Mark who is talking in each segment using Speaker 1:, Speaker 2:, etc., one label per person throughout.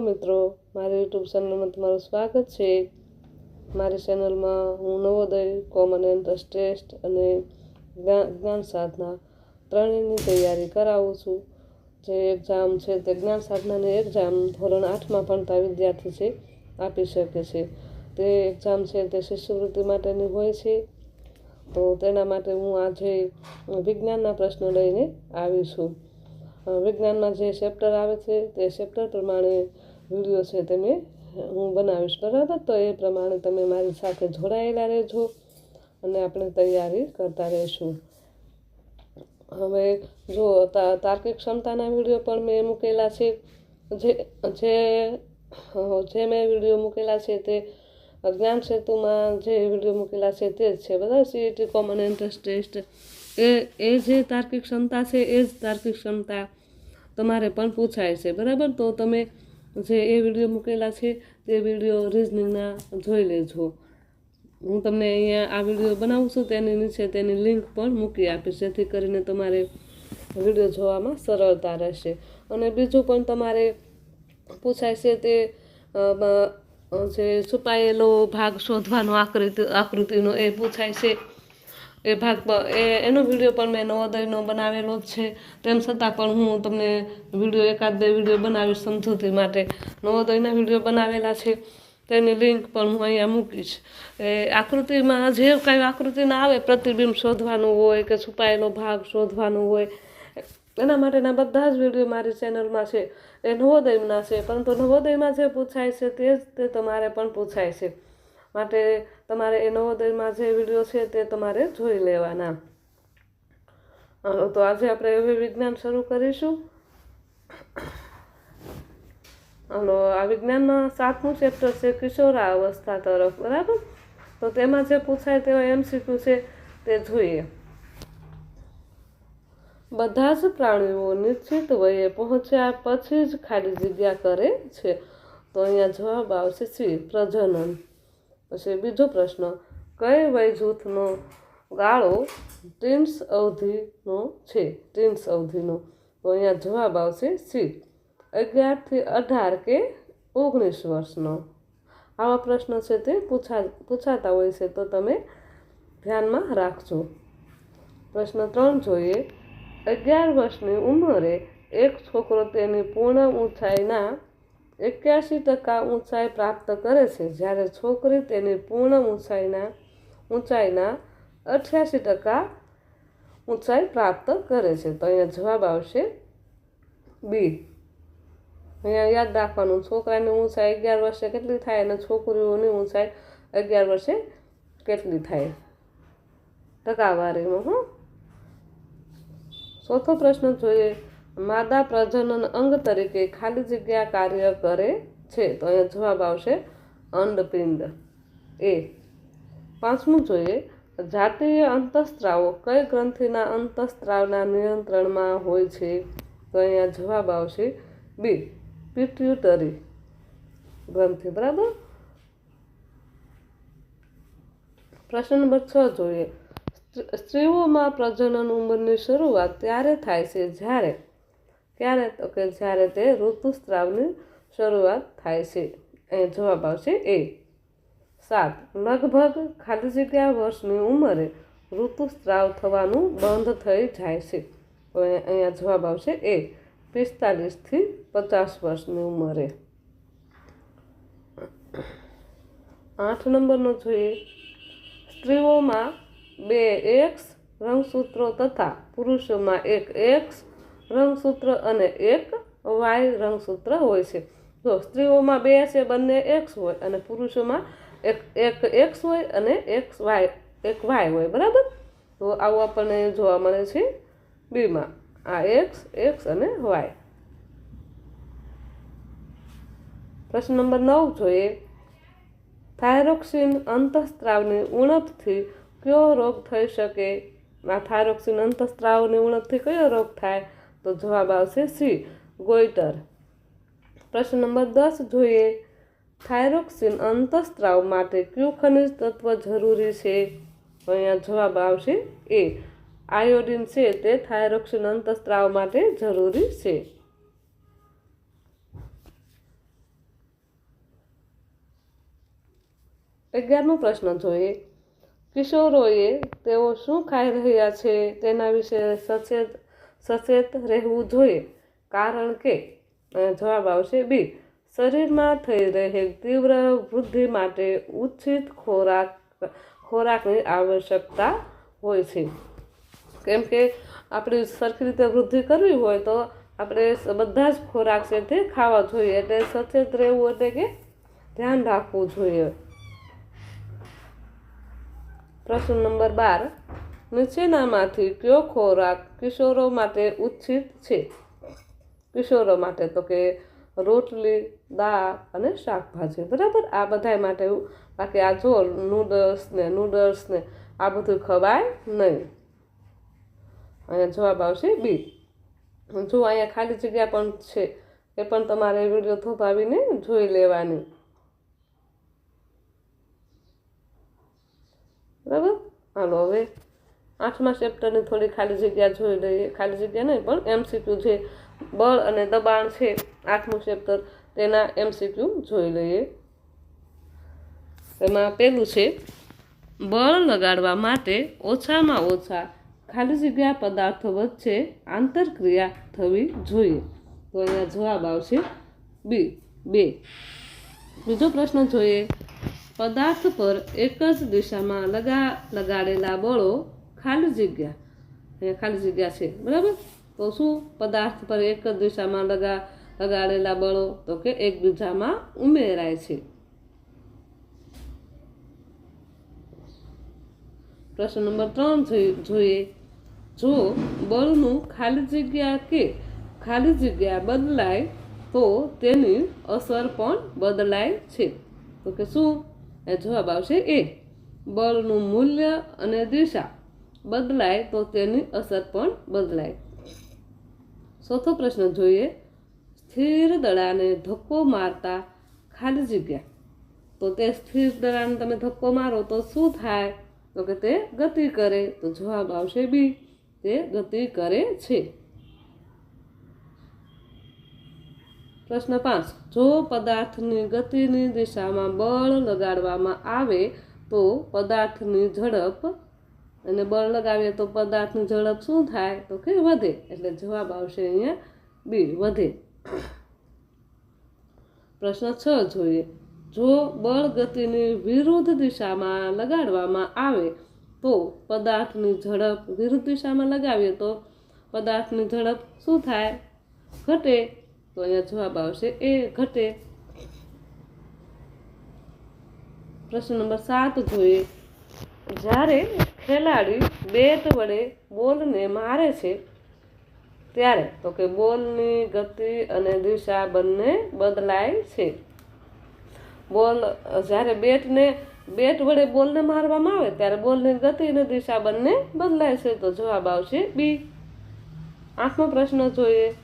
Speaker 1: મિત્રો, મારી યુટ્યુબ ચેનલમાં તમારું સ્વાગત છે. મારી ચેનલમાં હું નવોદય કોમન એન્ટ્રન્સ ટેસ્ટ અને જ્ઞાન સાધના ત્રણેયની તૈયારી કરાવું છું. જે એક્ઝામ છે તે જ્ઞાન સાધનાની એક્ઝામ ધોરણ આઠમાં ભણતા વિદ્યાર્થી છે, આપી શકે છે. તે એક્ઝામ છે તે શિષ્યવૃત્તિ માટેની હોય છે. તો તેના માટે હું આજે વિજ્ઞાનના પ્રશ્નો લઈને આવી છું. વિજ્ઞાનમાં જે ચેપ્ટર આવે છે, તે ચેપ્ટર પ્રમાણે વીડિયો છે તે મેં હું બનાવીશ. બરાબર? તો એ પ્રમાણે તમે મારી સાથે જોડાયેલા રહેજો અને આપણે તૈયારી કરતા રહીશું. હવે જો તાર્કિક ક્ષમતાના વીડિયો પણ મેં મૂકેલા છે. જે જે જે મેં વીડિયો મૂકેલા છે તે જ્ઞાન સેતુમાં જે વીડિયો મૂકેલા છે તે જ છે. બધા સીઈટી કોમન એન્ટ્રન્સ ટેસ્ટ એ એ જે તાર્કિક ક્ષમતા છે, એ જ તાર્કિક ક્ષમતા તમારે પણ પૂછાય છે. બરાબર? તો તમે જે એ વીડિયો મૂકેલા છે, તે વીડિયો રિઝનિંગના જોઈ લેજો. હું તમને અહીંયા આ વીડિયો બનાવું છું, તેની નીચે તેની લિંક પણ મૂકી આપીશ, જેથી કરીને તમારે વીડિયો જોવામાં સરળતા રહેશે. અને બીજું પણ તમારે પૂછાય છે તે જે છુપાયેલો ભાગ શોધવાનો આકૃતિ, આકૃતિનો એ પૂછાય છે એ ભાગ પર, એ, એનો વીડિયો પણ મેં નવોદયનો બનાવેલો જ છે. તેમ છતાં પણ હું તમને વીડિયો એકાદ બે વીડિયો બનાવીશ સમજૂતી માટે. નવોદયના વીડિયો બનાવેલા છે. તેની લિંક પણ હું અહીંયા મૂકીશ. એ આકૃતિમાં જે કાંઈ આકૃતિના આવે, પ્રતિબિંબ શોધવાનું હોય કે છુપાયેલો ભાગ શોધવાનો હોય, એના માટેના બધા જ વીડિયો મારી ચેનલમાં છે. એ નવોદયના છે, પરંતુ નવોદયમાં જે પૂછાય છે તે જ તે તમારે પણ પૂછાય છે. માટે તમારે એ નવોદયમાં જે વીડિયો છે તે તમારે જોઈ લેવાના. તો આજે આપણે હવે વિજ્ઞાન શરૂ કરીશું. હલો, આ વિજ્ઞાનમાં સાતમું ચેપ્ટર છે કિશોરા અવસ્થા તરફ, બરાબર? તો તેમાં જે પૂછાય તેવા એમસીક્યુ છે તે જોઈએ. બધા જ પ્રાણીઓ નિશ્ચિત વયે પહોંચ્યા પછી જ ખાલી જગ્યા કરે છે. તો અહીંયા જવાબ આવશે સી, પ્રજનન. પછી બીજો પ્રશ્ન, કઈ વય જૂથનો ગાળો ટીન્સ અવધિનો છે? ટીન્સ અવધિનો. તો અહીંયા જવાબ આવશે સી. અગિયારથી અઢાર કે ઓગણીસ વર્ષનો. આવા પ્રશ્નો છે તે પૂછા, પૂછાતા હોય છે, તો તમે ધ્યાનમાં રાખજો. પ્રશ્ન ત્રણ જોઈએ. અગિયાર વર્ષની ઉંમરે એક છોકરો તેની પૂર્ણ ઊંચાઈના એક્યાસી ટકા ઊંચાઈ પ્રાપ્ત કરે છે. જ્યારે છોકરી તેની પૂર્ણ ઊંચાઈના ઊંચાઈના અઠ્યાસી ટકા ઊંચાઈ પ્રાપ્ત કરે છે. તો અહીંયા જવાબ આવશે બી. અહીંયા યાદ રાખવાનું, છોકરાની ઊંચાઈ અગિયાર વર્ષે કેટલી થાય અને છોકરીઓની ઊંચાઈ અગિયાર વર્ષે કેટલી થાય? ટકાવારીમાં, હું. ચોથો પ્રશ્ન જોઈએ. માદા પ્રજનન અંગ તરીકે ખાલી જગ્યા કાર્ય કરે છે. તો અહીંયા જવાબ આવશે અંડપિંડ. એ. પાંચમું જોઈએ. જાતીય અંતઃસ્ત્રાવો કઈ ગ્રંથિના અંતઃસ્ત્રાવના નિયંત્રણમાં હોય છે? તો અહીંયા જવાબ આવશે બી. પિટ્યુટરી ગ્રંથિ. બરાબર? પ્રશ્ન નંબર છ જોઈએ. સ્ત્રીઓમાં પ્રજનન ઉંમરની શરૂઆત ત્યારે થાય છે? જ્યારે ક્યારે તો કે જ્યારે તે ઋતુસ્ત્રાવની શરૂઆત થાય છે. અહીં જવાબ આવશે એ. સાત. લગભગ ખાલી જગ્યા વર્ષની ઉંમરે ઋતુસ્ત્રાવ થવાનું બંધ થઈ જાય છે. તો અહીંયા જવાબ આવશે એ. પિસ્તાલીસથી પચાસ વર્ષની ઉંમરે. આઠ નંબરનો જોઈએ. સ્ત્રીઓમાં બે એક્સ રંગસૂત્રો તથા પુરુષોમાં એક એક્સ રંગસૂત્ર અને એક વાય રંગસૂત્ર હોય છે. જો સ્ત્રીઓમાં બે છે, બંને એક્સ હોય અને પુરુષોમાં એક એક એક્સ હોય અને એક વાય એક વાય હોય, બરાબર? તો આવું આપણને જોવા મળે છે બીમાં. આ એક્સ એક્સ અને વાય પ્રશ્ન નંબર નવ જોઈએ. થાયરોક્સિન અંતઃસ્ત્રાવની ઉણપથી કયો રોગ થઈ શકે? આ થાયરોક્સિન અંતઃસ્ત્રાવની ઉણપથી કયો રોગ થાય? તો જવાબ આવશે સી, ગોઈટર. પ્રશ્ન નંબર દસ જોઈએ. થાઇરોક્સિન અંતઃસ્ત્રાવ માટે કયું ખનિજ તત્વ જરૂરી છે? અહીંયા જવાબ આવશે એ. આયોડિન છે તે થાઇરોક્સિન અંતઃસ્ત્રાવ માટે જરૂરી છે. અગિયારમો પ્રશ્ન જોઈએ. કિશોરોએ તેઓ શું ખાઈ રહ્યા છે? તેના વિશે સચેત સચેત રહેવું જોઈએ. કારણ કે જવાબ આવશે બી. શરીરમાં થઈ રહેલ તીવ્ર વૃદ્ધિ માટે ઉચિત ખોરાક, ખોરાકની આવશ્યકતા હોય છે. કેમ કે, આપણી સરખી રીતે વૃદ્ધિ કરવી હોય તો આપણે બધા જ ખોરાક છે તે ખાવા જોઈએ. એટલે સચેત રહેવું એટલે કે ધ્યાન રાખવું જોઈએ. પ્રશ્ન નંબર બાર. નીચેનામાંથી કયો ખોરાક કિશોરો માટે ઉચિત છે? કિશોરો માટે તો કે રોટલી, દાળ અને શાકભાજી. બરાબર? આ બધા માટે બાકી આ જો નૂડલ્સ ને નૂડલ્સ ને આ બધું ખવાય નહીં. અહીંયા જવાબ આવશે બી જો અહીંયા ખાલી જગ્યા પણ છે, એ પણ તમારે વીડિયો થોભાવીને જોઈ લેવાની. બરાબર? હાલો હવે આઠમા ચેપ્ટરની થોડી ખાલી જગ્યા જોઈ લઈએ. ખાલી જગ્યા નહીં, પણ એમસીક્યુ છે બળ અને દબાણ છે આઠમું ચેપ્ટર તેના એમસીક્યુ જોઈ લઈએ. એમાં પેલું છે, બળ લગાડવા માટે ઓછામાં ઓછા ખાલી જગ્યા પદાર્થો વચ્ચે આંતરક્રિયા થવી જોઈએ. તો અહીંયા જવાબ આવશે બી, બે. બીજો પ્રશ્ન જોઈએ, પદાર્થ પર એક જ દિશામાં લગા, લગાડેલા બળો ખાલી જગ્યા. અહીંયા ખાલી જગ્યા છે. બરાબર? તો શું? પદાર્થ પર એક જ દિશામાં લગા, લગાડેલા બળો, તો કે એકબીજામાં ઉમેરાય છે. પ્રશ્ન નંબર ત્રણ જોઈએ. જો બળનું ખાલી જગ્યા કે ખાલી જગ્યા બદલાય, તો તેની અસર પણ બદલાય છે. તો કે શું? જવાબ આવશે એ. બળનું મૂલ્ય અને દિશા. બદલાય તો તેની અસર પણ બદલાય. ચોથો પ્રશ્ન જોઈએ. સ્થિર દડાને ધક્કો મારતા ખાલી જગ્યા. તો તે સ્થિર દડાને તમે ધક્કો મારો તો શું થાય? તો કે તે ગતિ કરે. તો જવાબ આવશે બી તે ગતિ કરે છે. પ્રશ્ન પાંચ. જો પદાર્થની ગતિની દિશામાં બળ લગાડવામાં આવે તો પદાર્થની ઝડપ અને બળ લગાવીએ તો પદાર્થની ઝડપ શું થાય? તો કે વધે. એટલે જવાબ આવશે અહીંયા બી, વધે. પ્રશ્ન છ જોઈએ. જો બળ ગતિની વિરુદ્ધ દિશામાં લગાડવામાં આવે તો પદાર્થની ઝડપ વિરુદ્ધ દિશામાં લગાવીએ તો પદાર્થની ઝડપ શું થાય? ઘટે. તો અહીંયા જવાબ આવશે એ ઘટે. પ્રશ્ન નંબર સાત જોઈએ. જ્યારે ખેલાડી બેટ વડે બોલને મારે છે ત્યારે તો કે બોલની ગતિ અને દિશા બંને બદલાય છે. બોલ, જ્યારે બેટને, બેટ વડે બોલને મારવામાં આવે ત્યારે બોલની ગતિ અને દિશા બંને બદલાય છે તો જવાબ આવશે બી. આઠમો પ્રશ્ન જોઈએ.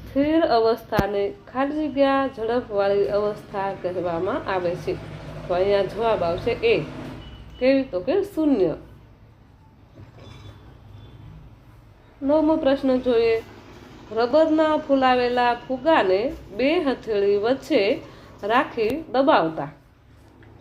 Speaker 1: સ્થિર અવસ્થાને ખાલી જગ્યા ઝડપવાળી અવસ્થા કહેવામાં આવે છે. તો અહીંયા જવાબ આવશે એ. કેવી? તો કે શૂન્ય. નવમો પ્રશ્ન જોઈએ. રબરના ફૂલાવેલા ફુગાને બે હથેળી વચ્ચે રાખી દબાવતા.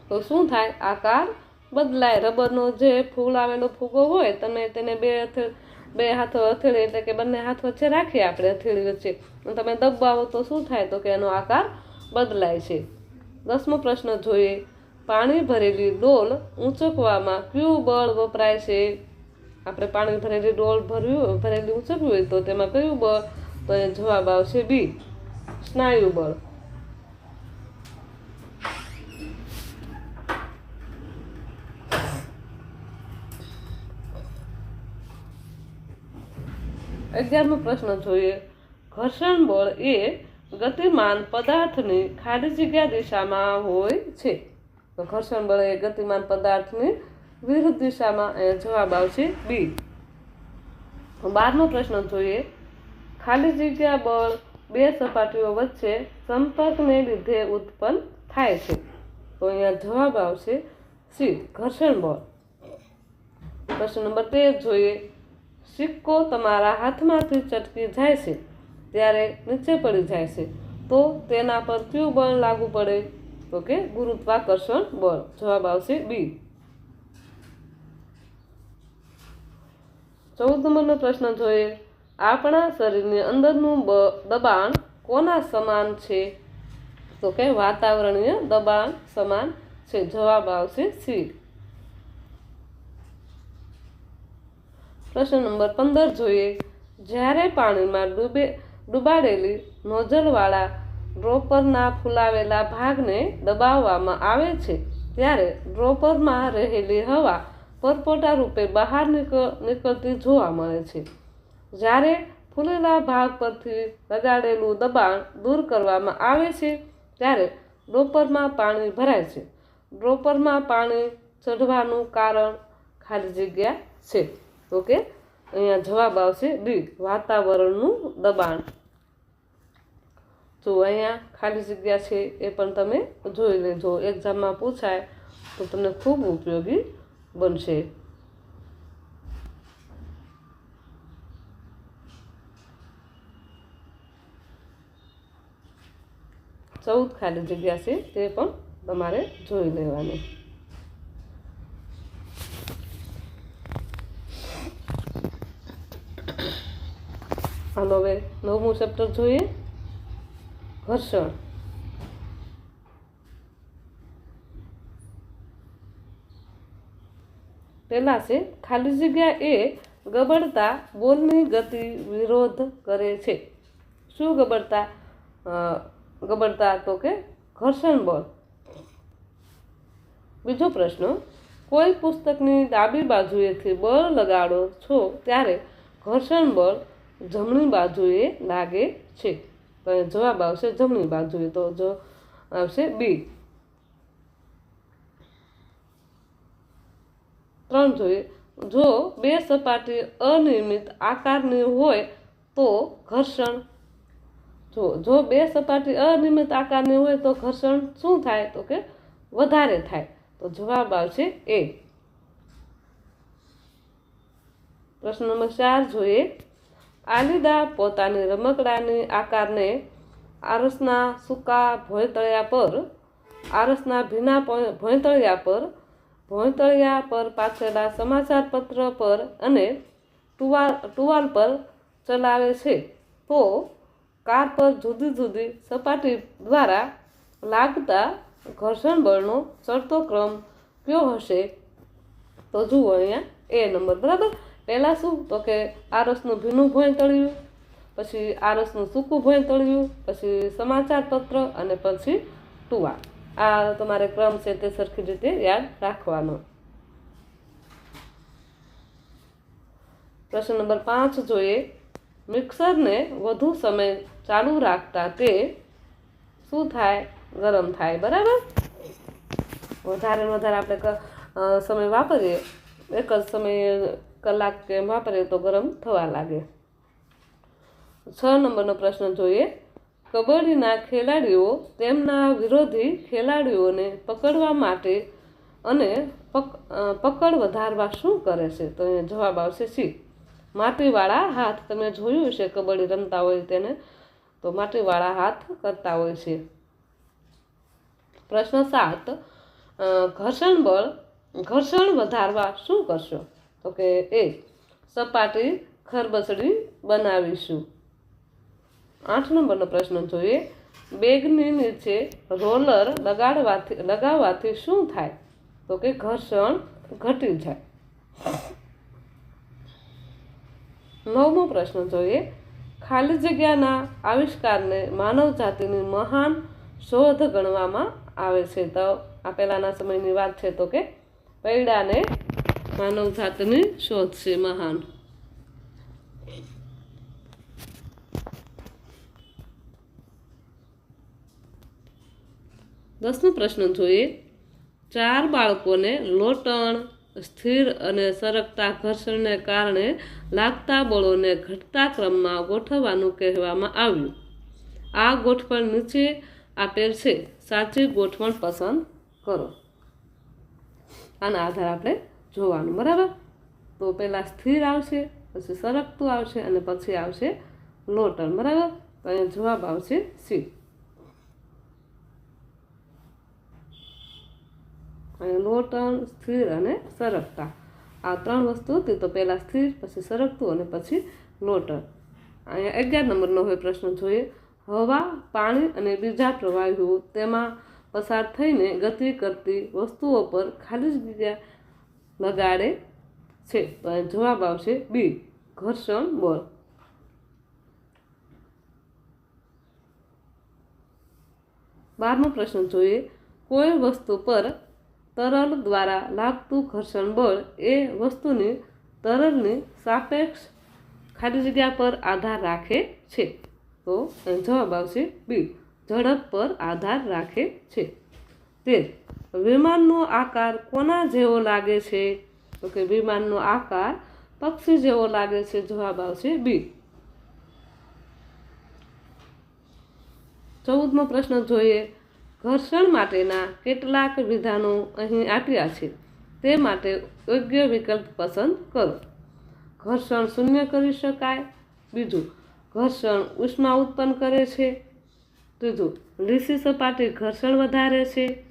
Speaker 1: તો શું થાય? આકાર બદલાય. રબરનો જે ફૂલાવેલો ફુગો હોય, તમે તેને બે હથેળી, બે હાથો હથેળી એટલે કે બંને હાથ વચ્ચે રાખીએ આપણે હથેળી વચ્ચે. તમે દબાવો તો શું થાય? તો કે એનો આકાર બદલાય છે. દસમો પ્રશ્ન જોઈએ. પાણી ભરેલી ડોલ ઊંચકવામાં કયું બળ વપરાય છે? આપણે પાણી ભરેલી ડોલ ભર્યું, ભરેલી ઊંચકવી હોય તો તેમાં કયું બળ? તો એ જવાબ આવશે બી, સ્નાયુ બળ. અગિયારમો પ્રશ્ન જોઈએ. ઘર્ષણ બળ એ ગતિમાન પદાર્થની ખાલી જગ્યા દિશામાં હોય છે. તો ઘર્ષણ બળ એ ગતિમાન પદાર્થની વિરુદ્ધ દિશામાં જવાબ આવશે બી. બારમો પ્રશ્ન જોઈએ. ખાલી જગ્યા બળ બે સપાટીઓ વચ્ચે સંપર્કને લીધે ઉત્પન્ન થાય છે. તો અહીંયા જવાબ આવશે સી, ઘર્ષણ બળ. પ્રશ્ન નંબર તેર જોઈએ. સિક્કો તમારા હાથમાંથી ચટકી જાય છે, ત્યારે નીચે પડી જાય છે. તો તેના પર કયું બળ લાગુ પડે? તો કે ગુરુત્વાકર્ષણ બળ. જવાબ આવશે બી. ચૌદ નંબરનો પ્રશ્ન જોઈએ. આપણા શરીરની અંદરનું દબાણ કોના સમાન છે? તો કે વાતાવરણીય દબાણ સમાન છે. જવાબ આવશે સી. પ્રશ્ન નંબર પંદર જોઈએ. જ્યારે પાણીમાં ડૂબે, ડૂબાડેલી નોઝલવાળા ડ્રોપરના ફૂલાવેલા ભાગને દબાવવામાં આવે છે, ત્યારે ડ્રોપરમાં રહેલી હવા પરપોટા રૂપે બહાર નીકળ નીકળતી જોવા મળે છે. જ્યારે ફૂલેલા ભાગ પરથી લગાડેલું દબાણ દૂર કરવામાં આવે છે, ત્યારે ડ્રોપરમાં પાણી ભરાય છે. ડ્રોપરમાં પાણી ચઢવાનું કારણ ખાલી જગ્યા છે. તો કે અહીંયા જવાબ આવશે ડી વાતાવરણનું દબાણ. જો અહીંયા ખાલી જગ્યા છે એ પણ તમે જોઈ લેજો. એક્ઝામમાં પૂછાય તો તમને ખૂબ ઉપયોગી બનશે ચૌદ ખાલી જગ્યા છે તે પણ તમારે જોઈ લેવાની હાલો હવે નવમું ચેપ્ટર જોઈએ ઘર્ષણ પહેલા છે, ખાલી જગ્યા એ ગબડતા બોલની ગતિ વિરોધ કરે છે. શું ગબડતા? ગબડતા તો કે ઘર્ષણ બળ બીજો પ્રશ્ન, કોઈ પુસ્તકની ડાબી બાજુએથી બળ લગાડો છો ત્યારે ઘર્ષણ બળ જમણી બાજુએ લાગે છે. જવાબ આવશે જમણી બાજુએ. તો જો આવશે બી. ત્રણ જોઈએ જો બે સપાટી અનિયમિત આકારની હોય તો ઘર્ષણ. જો જો બે સપાટી અનિયમિત આકારની હોય તો ઘર્ષણ શું થાય? તો કે વધારે થાય. તો જવાબ આવશે એ. પ્રશ્ન નંબર ચાર જોઈએ. આલિદા પોતાની રમકડાની આકારને આરસના સૂકા ભોંયતળિયા પર, આરસના ભીના ભોંય- ભોંયતળિયા પર ભોંયતળિયા પર પાથરેલા સમાચાર પત્ર પર અને ટુવાલ ટુવાલ પર ચલાવે છે. તો કાર પર જુદી જુદી સપાટી દ્વારા લાગતા ઘર્ષણ બળનો ચડતો ક્રમ કયો હશે? તો જુઓ અહીંયા, એ નંબર બરાબર? પહેલાં શું? તો કે આરસનું ભીનું ભોંય તળ્યું, પછી આરસનું સૂકું ભોંય તળ્યું, પછી સમાચાર પત્ર અને પછી ટુવા આ તમારે ક્રમ છે તે સરખી રીતે યાદ રાખવાનો. પ્રશ્ન નંબર પાંચ જોઈએ. મિક્સરને વધુ સમય ચાલુ રાખતા તે શું થાય? ગરમ થાય, બરાબર? વધારે વધારે આપણે સમય વાપરીએ. એક જ સમયે કલાક કે વાપરીએ તો ગરમ થવા લાગે. છ નંબરનો પ્રશ્ન જોઈએ. કબડ્ડીના ખેલાડીઓ તેમના વિરોધી ખેલાડીઓને પકડવા માટે અને પક પકડ વધારવા શું કરે છે? તો એ જવાબ આવશે સી. માટીવાળા હાથ. તમે જોયું છે કબડ્ડી રમતા હોય તેને. તો માટીવાળા હાથ કરતા હોય છે. પ્રશ્ન સાત. ઘર્ષણ બળ, ઘર્ષણ વધારવા શું કરશો? તો કે એ. સપાટી ખરબસડી બનાવીશું. આઠ નંબરનો પ્રશ્ન જોઈએ. બેગની નીચે રોલર લગાડવાથી લગાવવાથી શું થાય? તો કે ઘર્ષણ ઘટી જાય. નવમો પ્રશ્ન જોઈએ. ખાલી જગ્યાના આવિષ્કારને માનવ જાતિની મહાન શોધ ગણવામાં આવે છે. તો આ પહેલાંના સમયની વાત છે તો કે પૈડાને માનવ જાતિની શોધ છે મહાન. દસમો પ્રશ્ન જોઈએ. ચાર બાળકોને લોટણ, સ્થિર અને સરકતા ઘર્ષણને કારણે લાગતા બળોને ઘટતા ક્રમમાં ગોઠવવાનું કહેવામાં આવ્યું. આ ગોઠવણ નીચે આપેલ છે. સાચી ગોઠવણ પસંદ કરો. આના આધારે આપણે જોવાનું, બરાબર? તો પહેલાં સ્થિર આવશે, પછી સરકતું આવશે અને પછી આવશે લોટણ, બરાબર? તો અહીંયા જવાબ આવશે સી. અહીંયા લોટન સ્થિર અને સરકતા. આ ત્રણ વસ્તુ હતી તો પહેલાં સ્થિર, પછી સરકતું અને પછી લોટન અહીંયા અગિયાર નંબરનો હવે પ્રશ્ન જોઈએ. હવા, પાણી અને બીજા પ્રવાહીઓ તેમાં પસાર થઈને ગતિ કરતી વસ્તુઓ પર ખાલી જગ્યા લગાડે છે. જવાબ આવશે બી ઘર્ષણ બળ. બારમો પ્રશ્ન જોઈએ. કોઈ વસ્તુ પર તરલ દ્વારા લાગતું ઘર્ષણ બળ એ વસ્તુની તરલની સાપેક્ષ ખાલી જગ્યા પર આધાર રાખે છે. તો જવાબ આવશે બી. ઝડપ પર આધાર રાખે છે. તેર. વિમાનનો આકાર કોના જેવો લાગે છે? તો કે વિમાનનો આકાર પક્ષી જેવો લાગે છે? જવાબ આવશે બી. ચૌદમો પ્રશ્ન જોઈએ. ઘર્ષણ માટેના કેટલાક વિધાનો અહીં આપ્યા છે. તે માટે યોગ્ય વિકલ્પ પસંદ કરો. ઘર્ષણ શૂન્ય કરી શકાય. બીજું, ઘર્ષણ ઉષ્મા ઉત્પન્ન કરે છે. ત્રીજું, લીસી સપાટી ઘર્ષણ વધારે છે.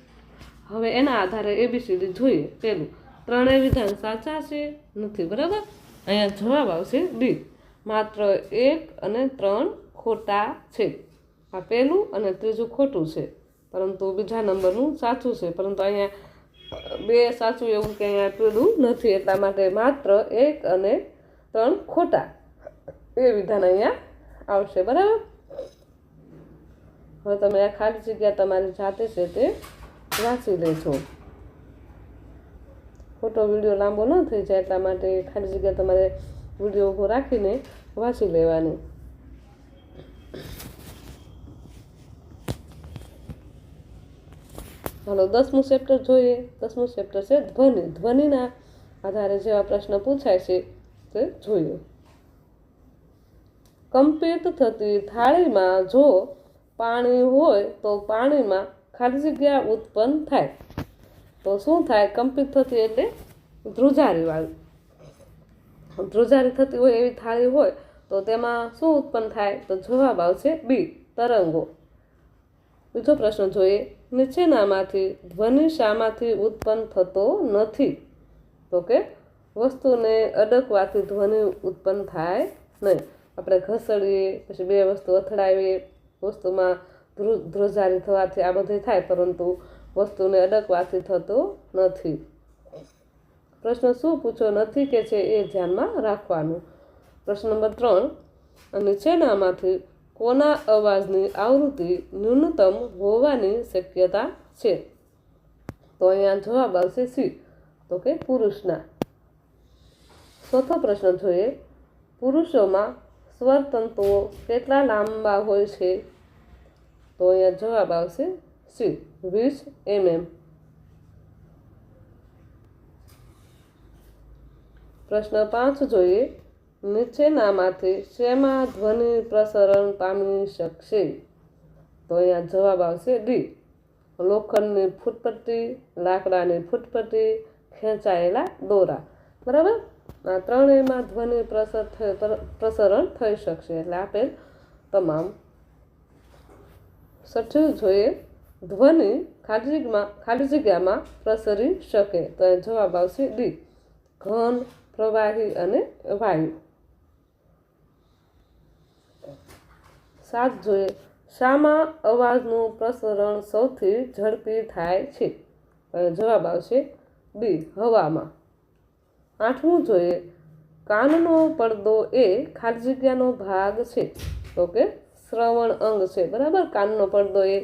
Speaker 1: હવે એના આધારે એબીસીડી જોઈએ. પેલું ત્રણેય વિધાન સાચા છે? નથી, બરાબર? અહીંયા જવાબ આવશે ડી માત્ર એક અને ત્રણ ખોટા છે. આ પહેલું અને ત્રીજું ખોટું છે. પરંતુ બીજા નંબરનું સાચું છે. પરંતુ અહીંયા બે સાચું એવું કે અહીંયા નથી. એટલા માટે માત્ર એક અને ત્રણ ખોટા એ વિધાન અહીંયા આવશે. બરાબર? હવે તમે આ ખાલી જગ્યા તમારી જાતે છે તે વાંચી લેજો. ખોટો વીડિયો લાંબો ન થઈ જાય, એટલા માટે ખાલી જગ્યા તમારે વીડિયો ઊભો રાખીને વાંચી લેવાની. હાલો દસમું ચેપ્ટર જોઈએ. દસમું ચેપ્ટર છે ધ્વનિ. ધ્વનિના આધારે જેવા પ્રશ્ન પૂછાય છે તે જોઈએ. કંપિત થતી થાળીમાં જો પાણી હોય તો પાણીમાં ખાલી જગ્યા ઉત્પન્ન થાય. તો શું થાય? કંપિત થતી એટલે ધ્રુજારીવાળી ધ્રુજારી થતી હોય એવી થાળી હોય તો તેમાં શું ઉત્પન્ન થાય? તો જવાબ આવશે બી, તરંગો. બીજો પ્રશ્ન જોઈએ નીચેનામાંથી ધ્વનિ શામાંથી ઉત્પન્ન થતો નથી. તો કે વસ્તુને અડકવાથી ધ્વનિ ઉત્પન્ન થાય નહીં. આપણે ઘસડીએ, પછી બે વસ્તુ અથડાવીએ, વસ્તુમાં ધ્રુ, ધ્રુજારી થવાથી આ બધું થાય, પરંતુ વસ્તુને અડકવાથી થતો નથી. પ્રશ્ન શું પૂછો નથી કે છે એ ધ્યાનમાં રાખવાનું? પ્રશ્ન નંબર ત્રણ નીચેનામાંથી કોના અવાજની આવૃત્તિ ન્યૂનતમ હોવાની શક્યતા છે? તો અહીંયા જવાબ આવશે સી. તો કે પુરુષના. ચોથો પ્રશ્ન જોઈએ. પુરુષોમાં સ્વરતંતુઓ કેટલા લાંબા હોય છે? તો અહીંયા જવાબ આવશે સી. વીસ એમએમ. પ્રશ્ન પાંચ જોઈએ. નીચેનામાંથી શેમાં ધ્વનિ પ્રસરણ પામી શકશે? તો અહીંયા જવાબ આવશે ડી. લોખંડની ફૂટપટ્ટી, લાકડાની ફૂટપટ્ટી, ખેંચાયેલા દોરા. બરાબર? આ ત્રણેયમાં ધ્વનિ પ્રસર પ્રસરણ થઈ શકશે. એટલે આપેલ તમામ સઠ્ઠું જોઈએ, ધ્વનિ ખાલી ખાલી જગ્યામાં પ્રસરી શકે. તો જવાબ આવશે ડી. ઘન, પ્રવાહી અને વાયુ. સાત જોઈએ. શામાં અવાજનું પ્રસરણ સૌથી ઝડપી થાય છે? જવાબ આવશે બી, હવામાં. આઠમું જોઈએ. કાનનો પડદો એ ખાલી જગ્યાનો ભાગ છે. તો કે શ્રવણ અંગ છે. બરાબર? કાનનો પડદો એ.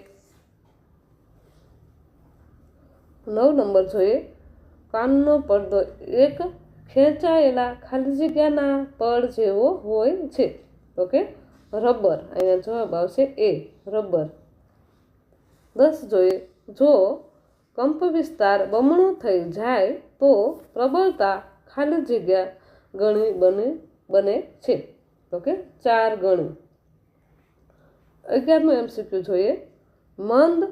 Speaker 1: નવ નંબર જોઈએ. કાનનો પડદો એક ખેંચાયેલા ખાલી જગ્યાના પડ જેવો હોય છે. તો કે રબર. અહીંયા જવાબ આવશે એ, રબર. દસ જોઈએ, જો કંપ વિસ્તાર બમણો થઈ જાય તો પ્રબળતા ખાલી જગ્યા ગણી બને બને છે. તો કે ચાર ગણી. અગિયારમું એમસીક્યુ જોઈએ. મંદ,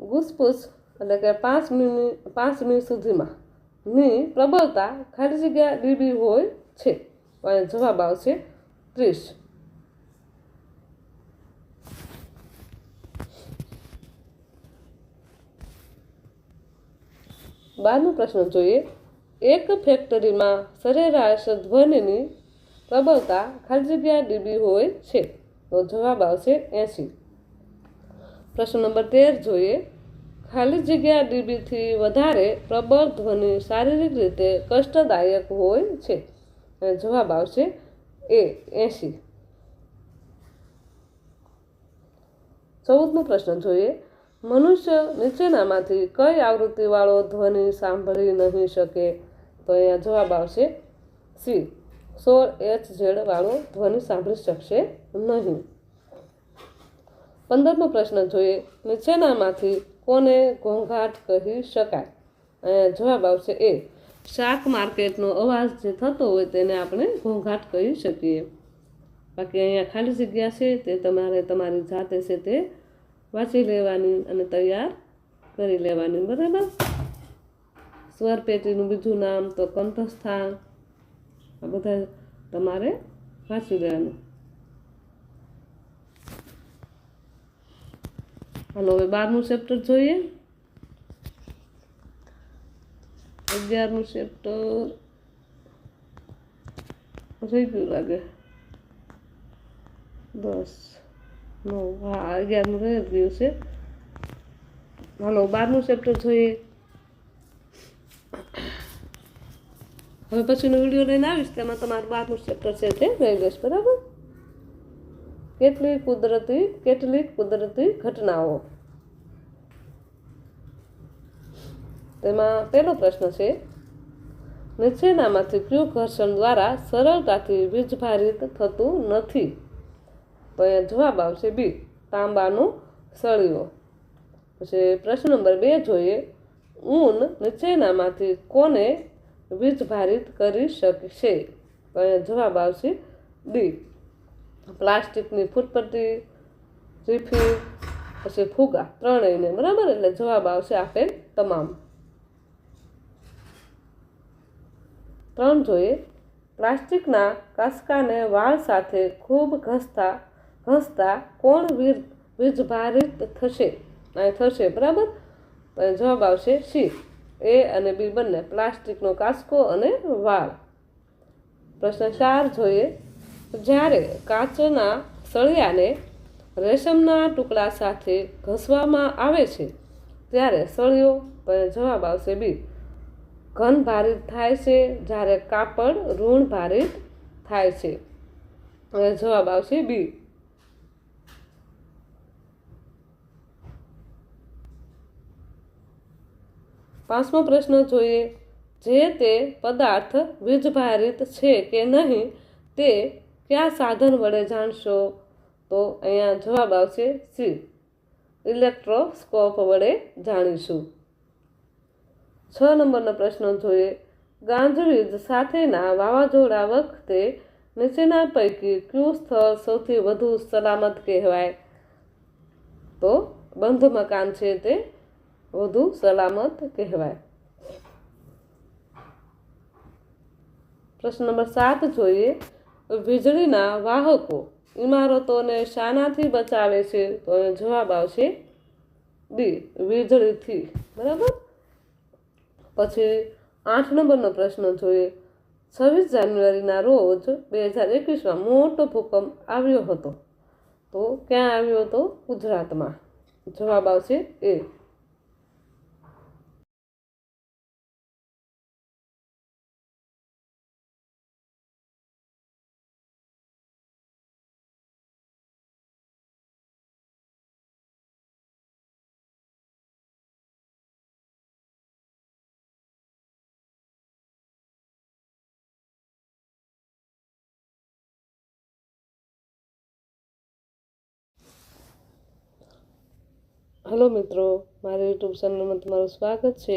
Speaker 1: ગુસપુસ એટલે કે પાંચ મિનિટ પાંચ મિનિટ સુધીમાં ની પ્રબળતા ખાલી જગ્યા ડીબી હોય છે. અને જવાબ આવશે ત્રીસ. બારમો પ્રશ્ન જોઈએ. એક ફેક્ટરીમાં સરેરાશ ધ્વનિની પ્રબળતા ખાલી જગ્યા ડીબી હોય છે. તો જવાબ આવશે એંસી પ્રશ્ન નંબર તેર જોઈએ. ખાલી જગ્યા ડીબીથી વધારે પ્રબળ ધ્વનિ શારીરિક રીતે કષ્ટદાયક હોય છે. અને જવાબ આવશે એ એંસી ચૌદમો પ્રશ્ન જોઈએ. મનુષ્ય નીચેનામાંથી કઈ આવૃત્તિવાળો ધ્વનિ સાંભળી નહીં શકે? તો અહીંયા જવાબ આવશે સી. સોળ એચ ઝેડવાળો ધ્વનિ સાંભળી શકશે નહીં. પંદરમો પ્રશ્ન જોઈએ. નીચેનામાંથી કોને ઘોંઘાટ કહી શકાય? અહીંયા જવાબ આવશે એ. શાક માર્કેટનો અવાજ જે થતો હોય તેને આપણે ઘોંઘાટ કહી શકીએ. બાકી અહીંયા ખાલી જગ્યા છે તે તમારે તમારી જાતે છે તે વાંચી લેવાની અને તૈયાર કરી લેવાની, બરાબર? સ્વર પેટીનું બીજું નામ તો કંઠસ્થાન. આ બધા તમારે વાંચી લેવાનું. હાલો, હવે બારમું ચેપ્ટર જોઈએ. અગિયારમું ચેપ્ટર રહી ગયું લાગે. દસ. નવ હા, અગિયારમું રહી ગયું છે હાલો, બારમું ચેપ્ટર જોઈએ. હવે પછીનો વીડિયો લઈને આવીશ, તેમાં તમારું બારમું ચેપ્ટર છે તે રહી જશે બરાબર? કેટલી કુદરતી કેટલીક કુદરતી ઘટનાઓ? તેમાં પહેલો પ્રશ્ન છે નીચેનામાંથી કયું ઘર્ષણ દ્વારા સરળતાથી વીજભારિત થતું નથી. તો અહીંયા જવાબ આવશે બી, તાંબાનું સળિયો. પછી પ્રશ્ન નંબર બે જોઈએ, ઊન નીચેનામાંથી કોને વીજભારિત કરી શકશે? તો અહીંયા જવાબ આવશે ડી પ્લાસ્ટિકની ફૂટપટ્ટી રીફી પછી ફુગા, ત્રણેયને, બરાબર? એટલે જવાબ આવશે આપેલ તમામ. ત્રણ જોઈએ, પ્લાસ્ટિકના કાસકાને વાળ સાથે ખૂબ ઘસતા ઘસતા કોણ વીર, વીજભારિત થશે? થશે, બરાબર? જવાબ આવશે સી એ અને બી બંને પ્લાસ્ટિકનો કાસકો અને વાળ. પ્રશ્ન ચાર જોઈએ. જ્યારે કાચના સળિયાને રેશમના ટુકડા સાથે ઘસવામાં આવે છે, ત્યારે સળિયો જવાબ આવશે બી ઘન ભારિત થાય છે, જ્યારે કાપડ ઋણ ભારિત થાય છે. જવાબ આવશે બી પાંચમો પ્રશ્ન જોઈએ, જે તે પદાર્થ વીજભારિત છે કે નહીં તે કયા સાધન વડે જાણશો? તો અહીંયા જવાબ આવશે સી, ઇલેક્ટ્રોસ્કોપ વડે જાણીશું. છ નંબરનો પ્રશ્ન જોઈએ, ગાંધવીજ સાથેના વાવાઝોડા વખતે નીચેના પૈકી કયું સ્થળ સૌથી વધુ સલામત કહેવાય? તો બંધ મકાન છે તે વધુ સલામત કહેવાય. પ્રશ્ન નંબર સાત જોઈએ. વીજળીના વાહકો ઇમારતોને શાનાથી બચાવે છે તો જવાબ આવશે ડી વીજળીથી. બરાબર? પછી આઠ નંબરનો પ્રશ્ન જોઈએ. છવ્વીસ જાન્યુઆરીના રોજ બે હજાર એકવીસમાં મોટો ભૂકંપ આવ્યો હતો. તો ક્યાં આવ્યો હતો? ગુજરાતમાં. જવાબ આવશે એ હલો મિત્રો મારા યુટ્યુબ ચેનલમાં તમારું સ્વાગત છે.